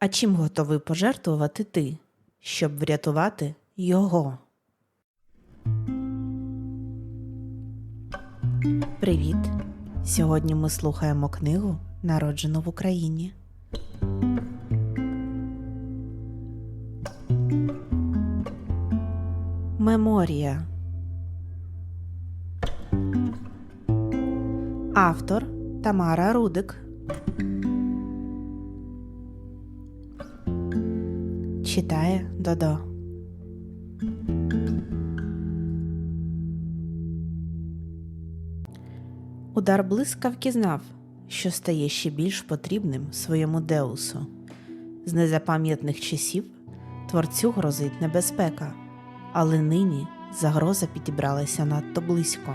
А чим готовий пожертвувати ти, щоб врятувати його? Привіт! Сьогодні ми слухаємо книгу Народжено в Україні. Меморія. Автор Тамара Рудик. Читає Додо. Удар блискавки знав, що стає ще більш потрібним своєму Деусу. З незапам'ятних часів творцю грозить небезпека, але нині загроза підібралася надто близько.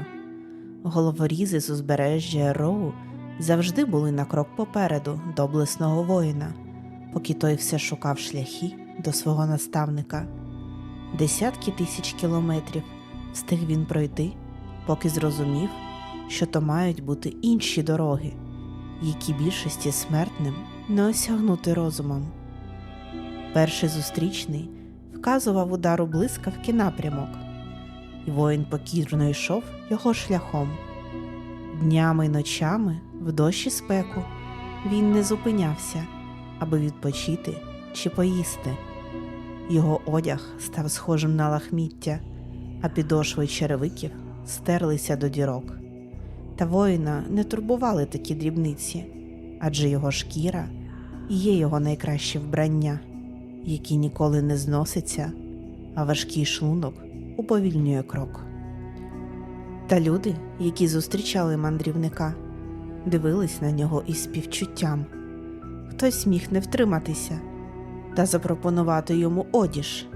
Головорізи з узбережжя Роу завжди були на крок попереду доблесного воїна, поки той все шукав шляхи до свого наставника. Десятки тисяч кілометрів встиг він пройти, поки зрозумів, що то мають бути інші дороги, які більшості смертним не осягнути розумом. Перший зустрічний вказував удару блискавки напрямок, і воїн покірно йшов його шляхом. Днями й ночами, в дощ і спеку, він не зупинявся, аби відпочити чи поїсти. Його одяг став схожим на лахміття, а підошви черевиків стерлися до дірок. Та воїна не турбували такі дрібниці, адже його шкіра є його найкраще вбрання, які ніколи не зноситься, а важкий шлунок уповільнює крок. Та люди, які зустрічали мандрівника, дивились на нього із співчуттям. Хтось міг не втриматися та запропонувати йому одіж,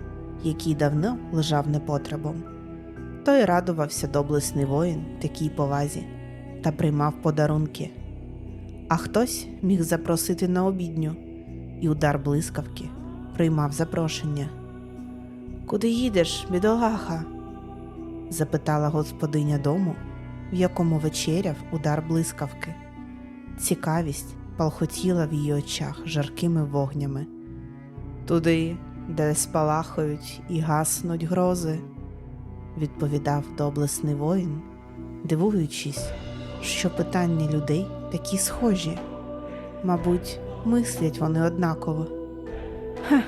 який давно лежав непотребом. Той радувався доблесний воїн такій повазі та приймав подарунки. А хтось міг запросити на обідню, і удар блискавки приймав запрошення. Куди їдеш, бідолаха? запитала господиня дому, в якому вечеряв удар блискавки. Цікавість палхотіла в її очах жаркими вогнями. Туди, де спалахають і гаснуть грози, відповідав доблесний воїн, дивуючись, що питання людей такі схожі. Мабуть, мислять вони однаково. Ха,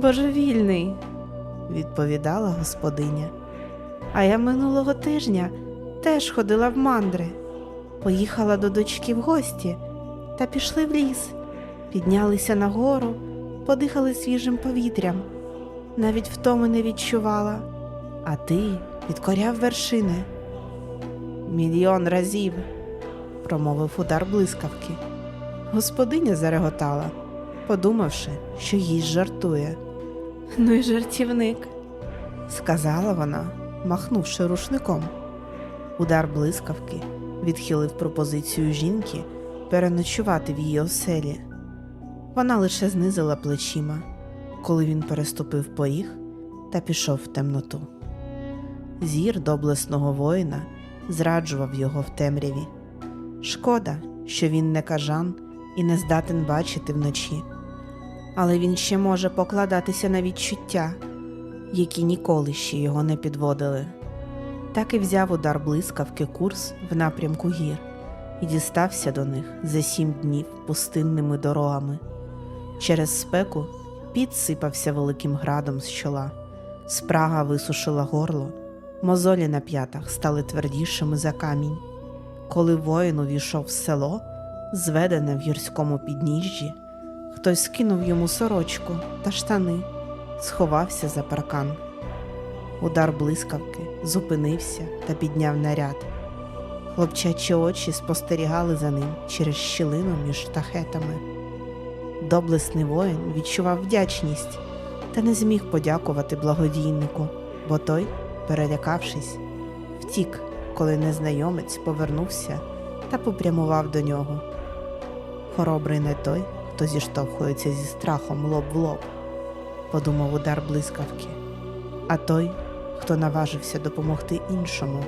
божевільний, відповідала господиня. А я минулого тижня теж ходила в мандри, поїхала до дочки в гості та пішли в ліс, піднялися на гору, подихали свіжим повітрям. Навіть втоми не відчувала, а ти підкоряв вершини. Мільйон разів, промовив удар блискавки. Господиня зареготала, подумавши, що їй жартує. Ну й жартівник, сказала вона, махнувши рушником. Удар блискавки відхилив пропозицію жінки переночувати в її оселі. Вона лише знизила плечима, коли він переступив поріг та пішов в темноту. Зір доблесного воїна зраджував його в темряві. Шкода, що він не кажан і не здатен бачити вночі, але він ще може покладатися на відчуття, які ніколи ще його не підводили. Так і взяв удар блискавки курс в напрямку гір і дістався до них за сім днів пустинними дорогами. Через спеку піт сипався великим градом з чола, спрага висушила горло, мозолі на п'ятах стали твердішими за камінь. Коли воїн увійшов в село, зведене в гірському підніжжі, хтось скинув йому сорочку та штани, сховався за паркан. Удар блискавки зупинився та підняв наряд. Хлопчачі очі спостерігали за ним через щілину між штахетами. Доблесний воїн відчував вдячність та не зміг подякувати благодійнику, бо той, перелякавшись, втік, коли незнайомець повернувся та попрямував до нього. Хоробрий не той, хто зіштовхується зі страхом лоб в лоб, подумав удар блискавки, а той, хто наважився допомогти іншому.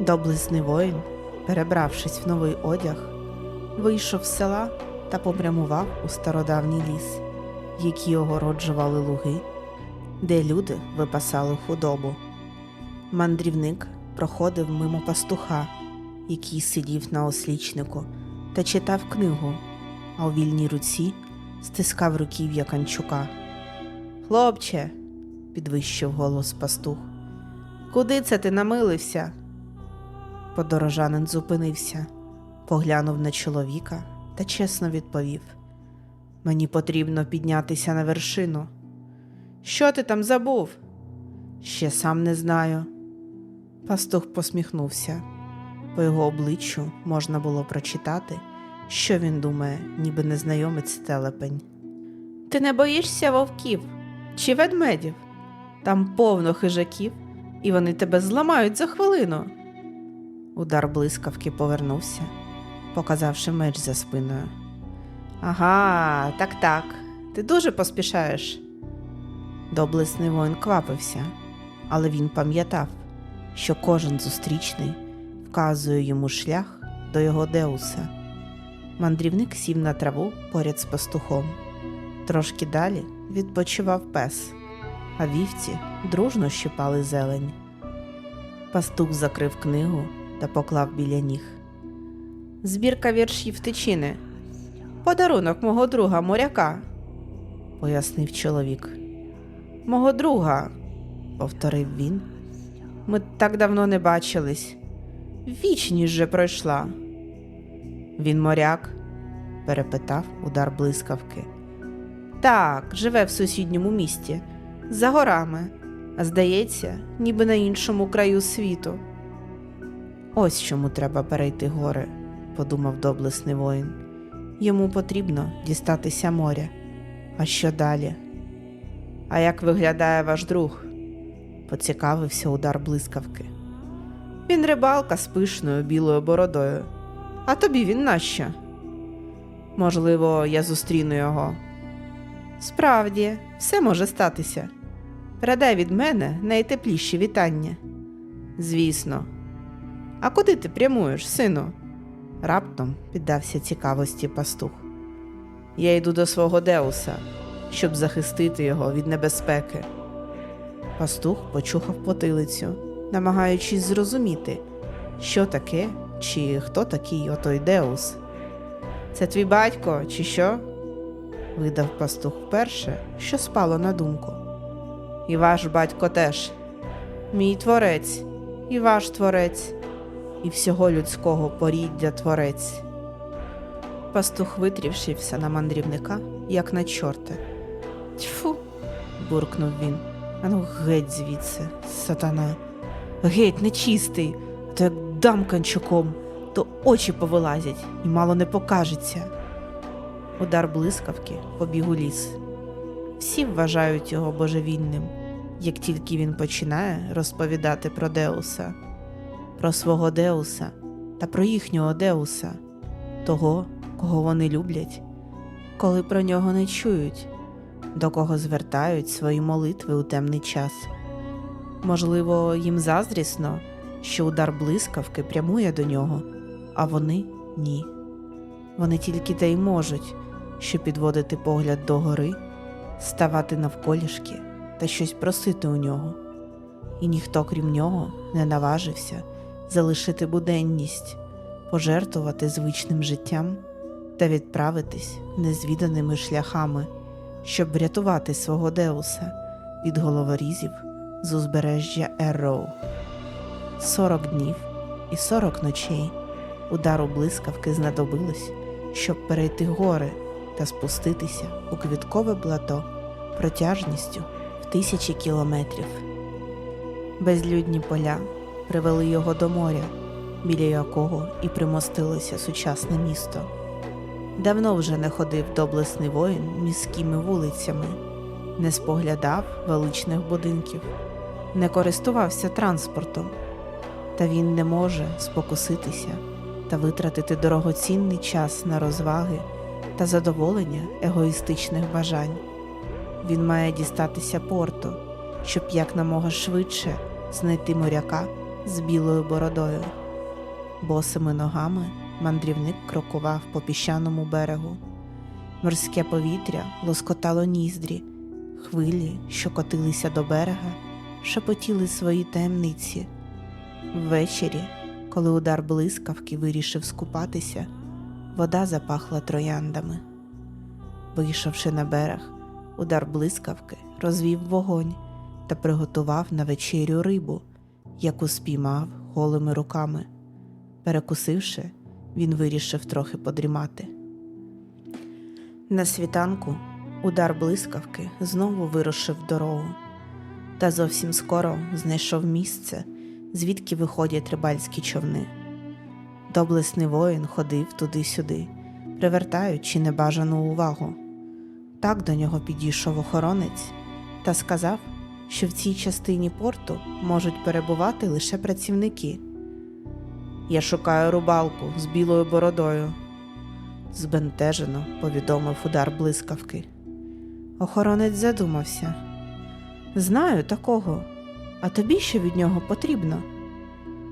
Доблесний воїн, перебравшись в новий одяг, вийшов з села та попрямував у стародавній ліс, які огороджували луги, де люди випасали худобу. Мандрівник проходив мимо пастуха, який сидів на ослічнику та читав книгу, а у вільній руці стискав руків'я канчука. Хлопче, підвищив голос пастух, куди це ти намилився? Подорожанин зупинився, поглянув на чоловіка та чесно відповів: Мені потрібно піднятися на вершину. Що ти там забув? Ще сам не знаю. Пастух посміхнувся. По його обличчю можна було прочитати, що він думає, ніби незнайомець телепень. Ти не боїшся вовків чи ведмедів? Там повно хижаків, і вони тебе зламають за хвилину. Удар блискавки повернувся, показавши меч за спиною. Ага, так так. Ти дуже поспішаєш. Доблесний воїн квапився, але він пам'ятав, що кожен зустрічний вказує йому шлях до його деуса. Мандрівник сів на траву поряд з пастухом. Трошки далі відпочивав пес, а вівці дружно щипали зелень. Пастух закрив книгу та поклав біля ніг. Збірка віршів тичини. Подарунок мого друга моряка, пояснив чоловік. Мого друга, повторив він. Ми так давно не бачились. Вічність же пройшла. Він моряк? перепитав удар блискавки. Так, живе в сусідньому місті, за горами, а здається, ніби на іншому краю світу. Ось чому треба перейти гори, подумав доблесний воїн. Йому потрібно дістатися моря. А що далі? А як виглядає ваш друг? поцікавився удар блискавки. Він рибалка з пишною білою бородою. А тобі він нащо? Можливо, я зустріну його. Справді, все може статися. Передай від мене найтепліші вітання. Звісно. А куди ти прямуєш, сину? Раптом піддався цікавості пастух. Я йду до свого Деуса, щоб захистити його від небезпеки. Пастух почухав потилицю, намагаючись зрозуміти, що таке чи хто такий отой Деус. Це твій батько, чи що? видав пастух вперше, що спало на думку. І ваш батько теж, мій творець, і ваш творець, і всього людського поріддя творець. Пастух витрівшився на мандрівника, як на чорта. Тьфу, буркнув він. Ану геть звідси, сатана. Геть нечистий, а то як дам канчуком, то очі повилазять і мало не покажеться. Удар блискавки побіг у ліс. Всі вважають його божевільним, як тільки він починає розповідати про Деуса, про свого Деуса та про їхнього Деуса, того, кого вони люблять, коли про нього не чують, до кого звертають свої молитви у темний час. Можливо, їм заздрісно, що удар блискавки прямує до нього, а вони ні. Вони тільки те й можуть, що підводити погляд до гори, ставати навколішки та щось просити у нього. І ніхто, крім нього, не наважився залишити буденність, пожертвувати звичним життям та відправитись незвіданими шляхами, щоб врятувати свого Деуса від головорізів з узбережжя Ерроу. Сорок днів і сорок ночей удару блискавки знадобилось, щоб перейти гори та спуститися у квіткове плато протяжністю в тисячі кілометрів. Безлюдні поля привели його до моря, біля якого і примостилося сучасне місто. Давно вже не ходив доблесний воїн міськими вулицями, не споглядав величних будинків, не користувався транспортом, та він не може спокуситися та витратити дорогоцінний час на розваги та задоволення егоїстичних бажань. Він має дістатися порту, щоб якнамога швидше знайти моряка з білою бородою. Босими ногами мандрівник крокував по піщаному берегу, Морське повітря лоскотало ніздрі, хвилі, що котилися до берега, шепотіли свої таємниці. Ввечері, коли удар блискавки вирішив скупатися, вода запахла трояндами. Вийшовши на берег, удар блискавки розвів вогонь та приготував на вечерю рибу, яку спіймав голими руками. Перекусивши, він вирішив трохи подрімати. На світанку удар блискавки знову вирушив дорогу, та зовсім скоро знайшов місце, звідки виходять рибальські човни. Доблесний воїн ходив туди-сюди, привертаючи небажану увагу. Так до нього підійшов охоронець та сказав, що в цій частині порту можуть перебувати лише працівники. Я шукаю рубалку з білою бородою, збентежено повідомив удар блискавки. Охоронець задумався. Знаю такого, а тобі що від нього потрібно?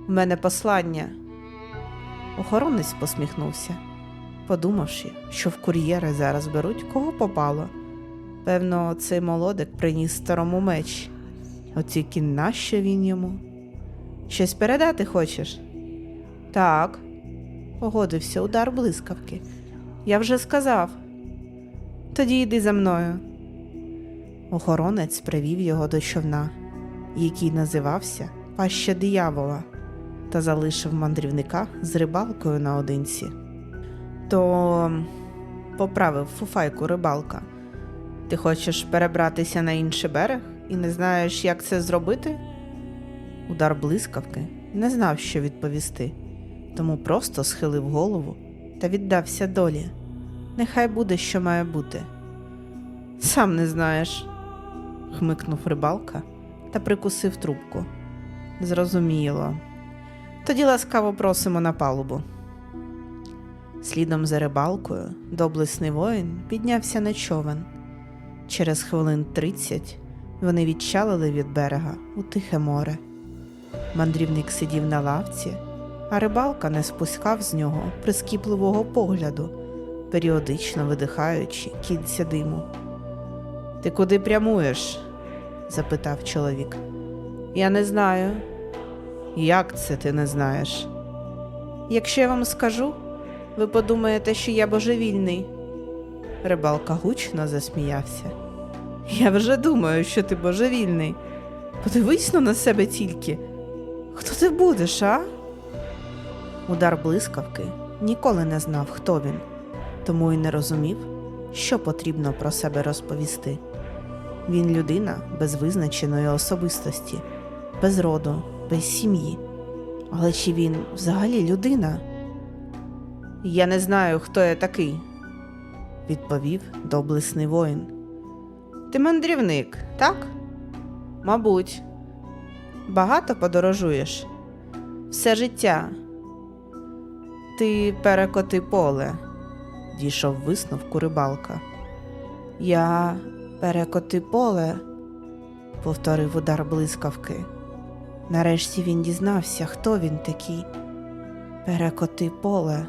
В мене послання. Охоронець посміхнувся, подумавши, що в кур'єри зараз беруть кого попало. Певно, цей молодик приніс старому меч. От тільки нащо він йому? Щось передати хочеш? Так, погодився удар блискавки. Я вже сказав. Тоді йди за мною. Охоронець привів його до човна, який називався Паща диявола, та залишив мандрівника з рибалкою наодинці. То поправив фуфайку рибалка. Ти хочеш перебратися на інший берег і не знаєш, як це зробити? Удар блискавки не знав, що відповісти, тому просто схилив голову та віддався долі. Нехай буде, що має бути. Сам не знаєш, хмикнув рибалка та прикусив трубку. Зрозуміло. Тоді ласкаво просимо на палубу. Слідом за рибалкою доблесний воїн піднявся на човен. Через хвилин тридцять вони відчалили від берега у тихе море. Мандрівник сидів на лавці, а рибалка не спускав з нього прискіпливого погляду, періодично видихаючи кільця диму. Ти куди прямуєш? запитав чоловік. Я не знаю. Як це ти не знаєш? Якщо я вам скажу, ви подумаєте, що я божевільний. Рибалка гучно засміявся. Я вже думаю, що ти божевільний. Подивись ну на себе тільки. Хто ти будеш, а? Удар блискавки ніколи не знав, хто він, тому й не розумів, що потрібно про себе розповісти. Він людина без визначеної особистості, без роду, без сім'ї. Але чи він взагалі людина? Я не знаю, хто я такий, відповів доблесний воїн. Ти мандрівник, так? Мабуть, багато подорожуєш? Все життя. Ти перекоти поле, дійшов висновку рибалка. Я перекоти поле, повторив удар блискавки. Нарешті він дізнався, хто він такий. Перекоти поле.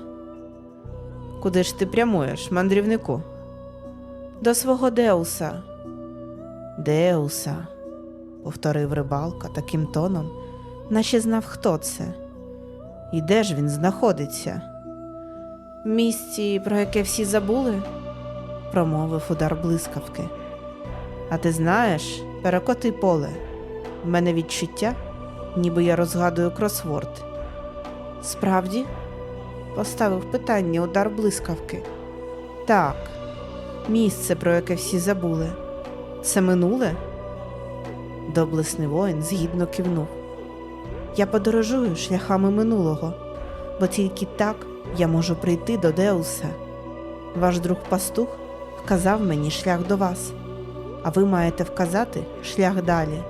Куди ж ти прямуєш, мандрівнику? До свого Деуса. Деуса, повторив рибалка таким тоном, наче знав, хто це. І де ж він знаходиться? Місці, про яке всі забули, промовив удар блискавки. А ти знаєш, перекоти поле. В мене відчуття, ніби я розгадую кросворд. Справді? Поставив питання удар блискавки. Так, місце, про яке всі забули. Це минуле? Доблесний воїн згідно кивнув. Я подорожую шляхами минулого, бо тільки так я можу прийти до Деуса. Ваш друг пастух вказав мені шлях до вас, а ви маєте вказати шлях далі.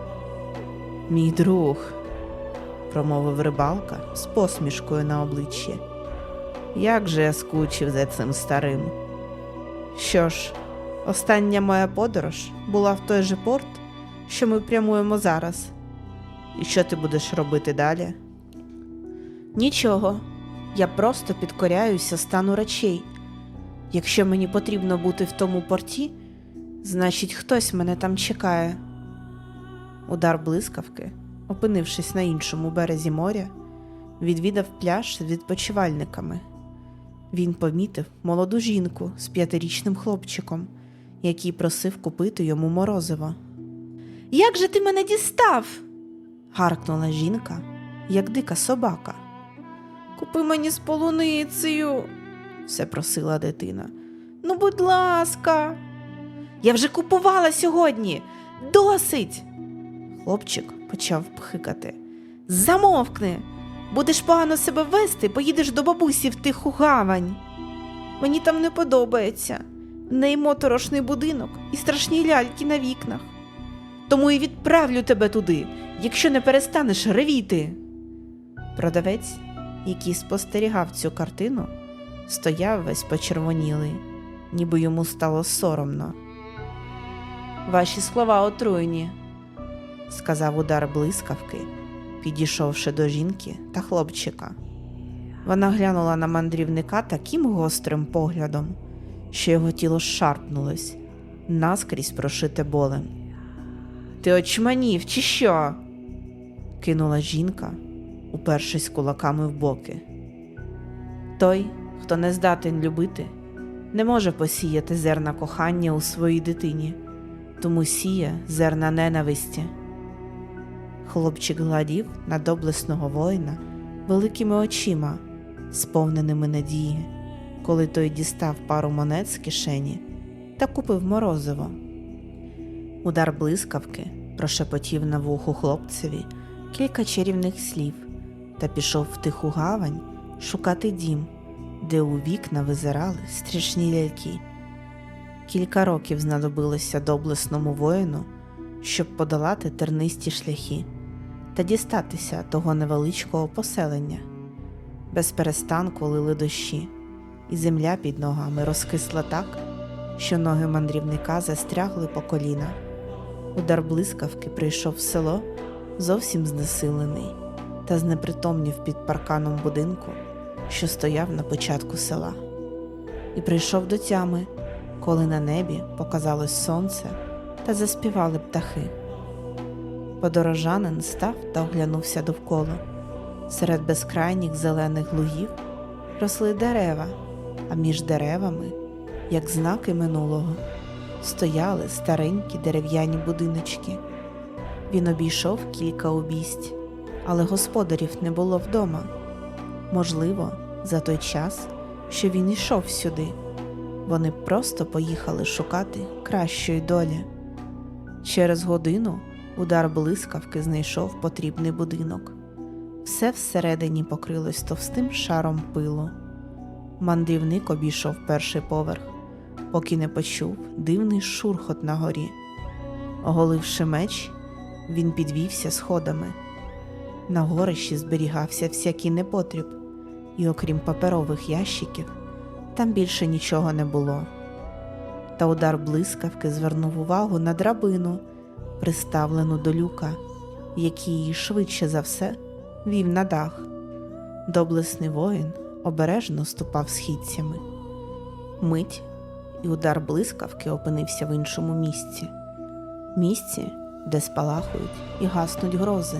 Мій друг, промовив рибалка з посмішкою на обличчі. Як же я скучив за цим старим. Що ж, остання моя подорож була в той же порт, що ми прямуємо зараз. І що ти будеш робити далі? Нічого. Я просто підкоряюся стану речей. Якщо мені потрібно бути в тому порті, значить хтось мене там чекає. Удар блискавки, опинившись на іншому березі моря, відвідав пляж з відпочивальниками. Він помітив молоду жінку з п'ятирічним хлопчиком, який просив купити йому морозиво. Як же ти мене дістав? гаркнула жінка, як дика собака. Купи мені з полуницею, все просила дитина. Ну, будь ласка. Я вже купувала сьогодні. Досить. Хлопчик почав пхикати. Замовкни. Будеш погано себе вести, поїдеш до бабусі в тиху гавань. Мені там не подобається. В неї моторошний будинок і страшні ляльки на вікнах. Тому і відправлю тебе туди, якщо не перестанеш ревіти. Продавець, який спостерігав цю картину, стояв весь почервонілий, ніби йому стало соромно. Ваші слова отруєні, сказав удар блискавки, підійшовши до жінки та хлопчика. Вона глянула на мандрівника таким гострим поглядом, що його тіло шарпнулось, наскрізь прошите болем. Ти очманів, чи що? кинула жінка, упершись кулаками в боки. Той, хто не здатен любити, не може посіяти зерна кохання у своїй дитині, тому сіє зерна ненависті. Хлопчик гладів на доблесного воїна великими очима, сповненими надії, коли той дістав пару монет з кишені та купив морозиво. Удар блискавки прошепотів на вуху хлопцеві кілька чарівних слів та пішов в тиху гавань шукати дім, де у вікна визирали страшні ляльки. Кілька років знадобилося доблесному воїну, щоб подолати тернисті шляхи та дістатися того невеличкого поселення. Без перестанку лили дощі, і земля під ногами розкисла так, що ноги мандрівника застрягли по коліна. Удар блискавки прийшов в село зовсім знесилений та знепритомнів під парканом будинку, що стояв на початку села, і прийшов до тями, коли на небі показалось сонце та заспівали птахи. Подорожанин став та оглянувся довкола. Серед безкрайніх зелених лугів росли дерева, а між деревами, як знаки минулого, стояли старенькі дерев'яні будиночки. Він обійшов кілька обість, але господарів не було вдома. Можливо, за той час, що він йшов сюди, вони просто поїхали шукати кращої долі. Через годину удар блискавки знайшов потрібний будинок. Все всередині покрилось товстим шаром пилу. Мандрівник обійшов перший поверх, поки не почув дивний шурхот на горі. Оголивши меч, він підвівся сходами. На горищі зберігався всякий непотріб, і окрім паперових ящиків, там більше нічого не було. Та удар блискавки звернув увагу на драбину, приставлену до люка, який швидше за все вів на дах. Доблесний воїн обережно ступав східцями. Мить і удар блискавки опинився в іншому місці. Місці, де спалахують і гаснуть грози,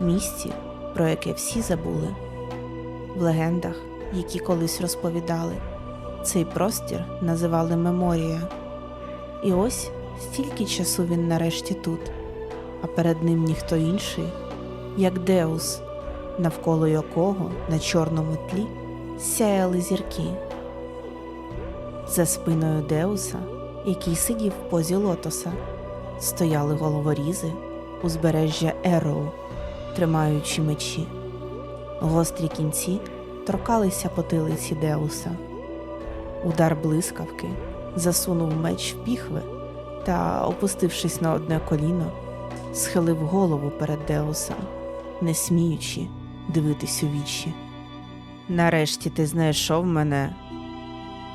місці, про яке всі забули. В легендах, які колись розповідали, цей простір називали Меморія. І ось стільки часу він нарешті тут, а перед ним ніхто інший, як Деус, навколо якого на чорному тлі сяяли зірки. За спиною Деуса, який сидів в позі лотоса, стояли головорізи узбережжя Ероу, тримаючи мечі. Гострі кінці торкалися потилиці Деуса. Удар блискавки засунув меч в піхви та, опустившись на одне коліно, схилив голову перед Деусом, не сміючи дивитись у вічі. Нарешті ти знайшов мене,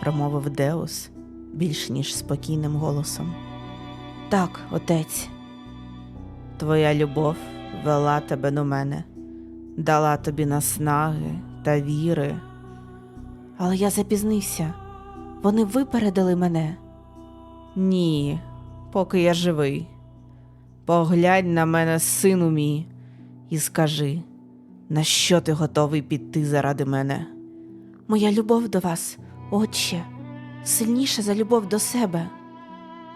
промовив Деус більш ніж спокійним голосом. Так, отець, твоя любов вела тебе до мене, дала тобі наснаги та віри. Але я запізнився. Вони випередили мене. Ні, поки я живий. Поглянь на мене, сину мій, і скажи, на що ти готовий піти заради мене? Моя любов до вас, отче, сильніша за любов до себе.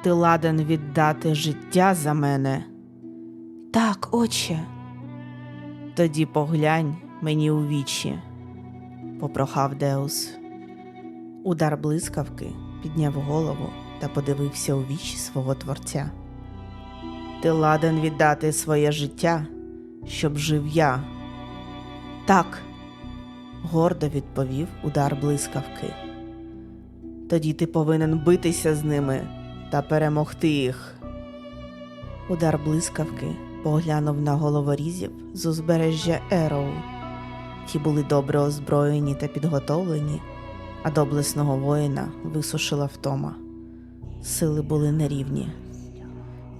Ти ладен віддати життя за мене. Так, отче. Тоді поглянь мені у вічі, попрохав Деус. Удар блискавки підняв голову та подивився у вічі свого творця. Ти ладен віддати своє життя, щоб жив я. Так, гордо відповів удар блискавки. Тоді ти повинен битися з ними та перемогти їх. Удар блискавки поглянув на головорізів з узбережжя Ероу. Ті були добре озброєні та підготовлені, а доблесного воїна висушила втома. Сили були нерівні.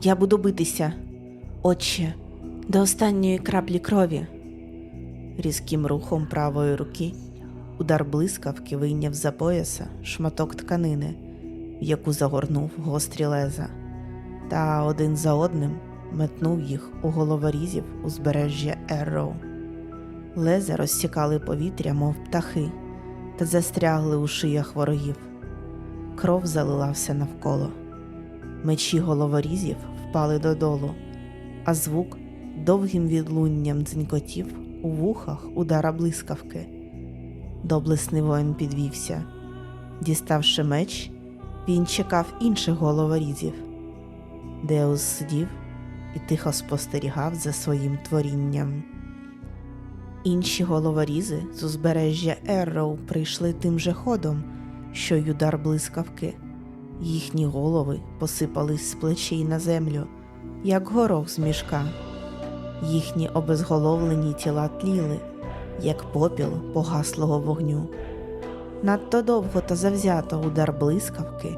Я буду битися, отче, до останньої краплі крові. Різким рухом правої руки удар блискавки вийняв за пояса шматок тканини, в яку загорнув гострі леза, та один за одним метнув їх у головорізів узбережжя Ерроу. Леза розсікали повітря, мов птахи, та застрягли у шиях ворогів. Кров залилався навколо. Мечі головорізів впали додолу, а звук довгим відлунням дзенькотів у вухах удара блискавки. Доблесний воїн підвівся. Діставши меч, він чекав інших головорізів. Деус сидів і тихо спостерігав за своїм творінням. Інші головорізи з узбережжя Ерроу прийшли тим же ходом, що й удар блискавки. Їхні голови посипались з плечей на землю, як горох з мішка. Їхні обезголовлені тіла тліли, як попіл погаслого вогню. Надто довго та завзято удар блискавки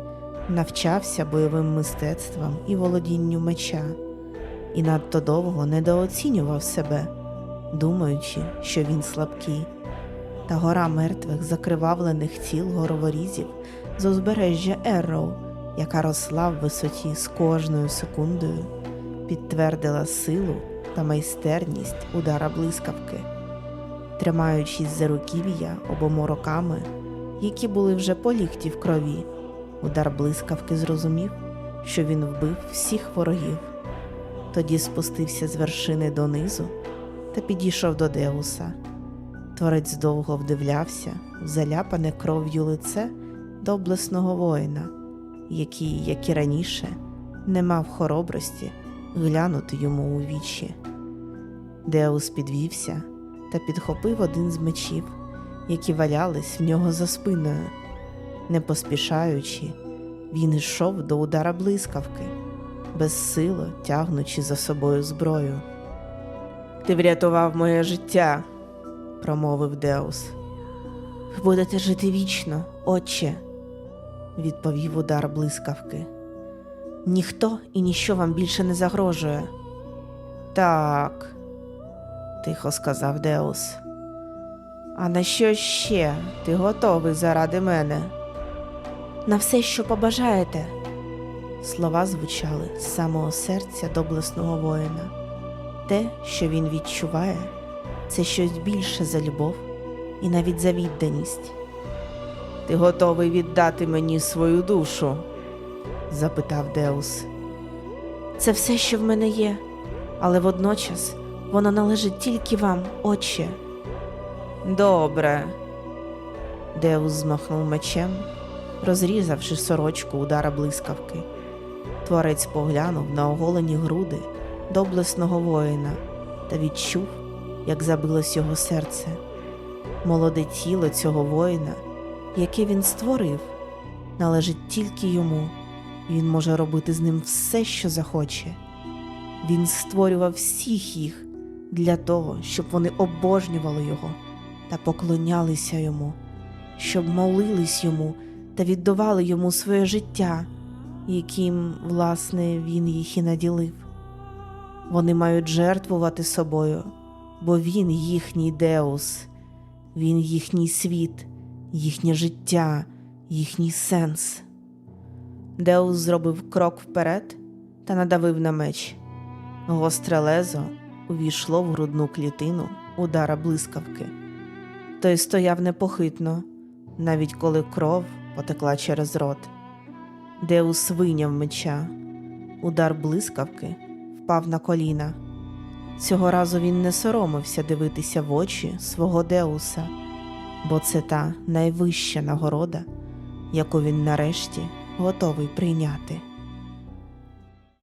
навчався бойовим мистецтвам і володінню меча, і надто довго недооцінював себе, думаючи, що він слабкий. Та гора мертвих закривавлених тіл гороворізів з узбережжя Ерроу, яка росла в висоті з кожною секундою, підтвердила силу та майстерність удара блискавки, тримаючись за руків'я обома руками, які були вже по лікті в крові. Удар блискавки зрозумів, що він вбив всіх ворогів. Тоді спустився з вершини донизу та підійшов до Деуса. Творець довго вдивлявся в заляпане кров'ю лице доблесного воїна, який, як і раніше, не мав хоробрості глянути йому у вічі. Деус підвівся та підхопив один з мечів, які валялись в нього за спиною. Не поспішаючи, він йшов до удара блискавки, безсило тягнучи за собою зброю. Ти врятував моє життя, промовив Деус. Ви будете жити вічно, отче, відповів удар блискавки. Ніхто і ніщо вам більше не загрожує. Так, тихо сказав Деус. А на що ще ти готовий заради мене? На все, що побажаєте. Слова звучали з самого серця доблесного воїна. Те, що він відчуває, це щось більше за любов і навіть за відданість. Ти готовий віддати мені свою душу? запитав Деус. Це все, що в мене є, але водночас воно належить тільки вам, отче. Добре. Деус змахнув мечем, розрізавши сорочку удара блискавки. Творець поглянув на оголені груди доблесного воїна та відчув, як забилось його серце. Молоде тіло цього воїна, яке він створив, належить тільки йому, він може робити з ним все, що захоче. Він створював всіх їх для того, щоб вони обожнювали його та поклонялися йому, щоб молились йому та віддавали йому своє життя, яким, власне, він їх і наділив. Вони мають жертвувати собою, бо він їхній Деус, він їхній світ, їхнє життя, їхній сенс. Деус зробив крок вперед та надавив на меч. Гостре лезо увійшло в грудну клітину удара блискавки. Той стояв непохитно, навіть коли кров потекла через рот. Деус вийняв меча. Удар блискавки впав на коліна. Цього разу він не соромився дивитися в очі свого Деуса, бо це та найвища нагорода, яку він нарешті готовий прийняти.